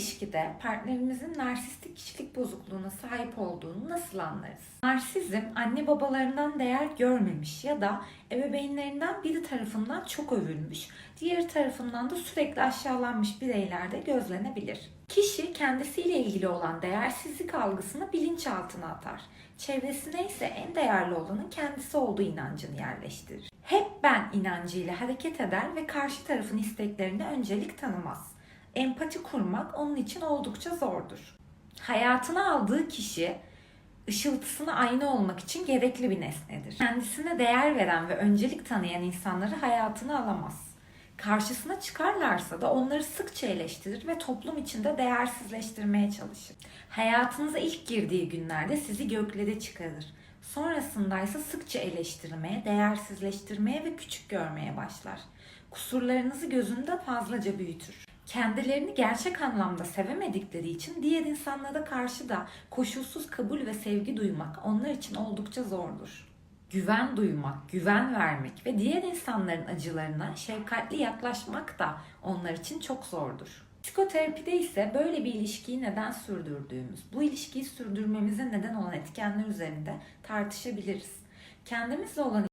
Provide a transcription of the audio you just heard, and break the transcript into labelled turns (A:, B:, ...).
A: ilişkide partnerimizin narsistik kişilik bozukluğuna sahip olduğunu nasıl anlarız? Narsizm anne babalarından değer görmemiş ya da ebeveynlerinden biri tarafından çok övülmüş, diğeri tarafından da sürekli aşağılanmış bireylerde gözlenebilir. Kişi kendisiyle ilgili olan değersizlik algısını bilinçaltına atar. Çevresine ise en değerli olanın kendisi olduğu inancını yerleştirir. Hep ben inancıyla hareket eder ve karşı tarafın isteklerine öncelik tanımaz. Empati kurmak onun için oldukça zordur. Hayatına aldığı kişi ışıltısına aynı olmak için gerekli bir nesnedir. Kendisine değer veren ve öncelik tanıyan insanları hayatına alamaz. Karşısına çıkarlarsa da onları sıkça eleştirir ve toplum içinde değersizleştirmeye çalışır. Hayatınıza ilk girdiği günlerde sizi göklere çıkarır. Sonrasında ise sıkça eleştirmeye, değersizleştirmeye ve küçük görmeye başlar. Kusurlarınızı gözünde fazlaca büyütür. Kendilerini gerçek anlamda sevemedikleri için diğer insanlara karşı da koşulsuz kabul ve sevgi duymak onlar için oldukça zordur. Güven duymak, güven vermek ve diğer insanların acılarına şefkatli yaklaşmak da onlar için çok zordur. Psikoterapide ise böyle bir ilişkiyi neden sürdürdüğümüz, bu ilişkiyi sürdürmemize neden olan etkenler üzerinde tartışabiliriz. Kendimizle olan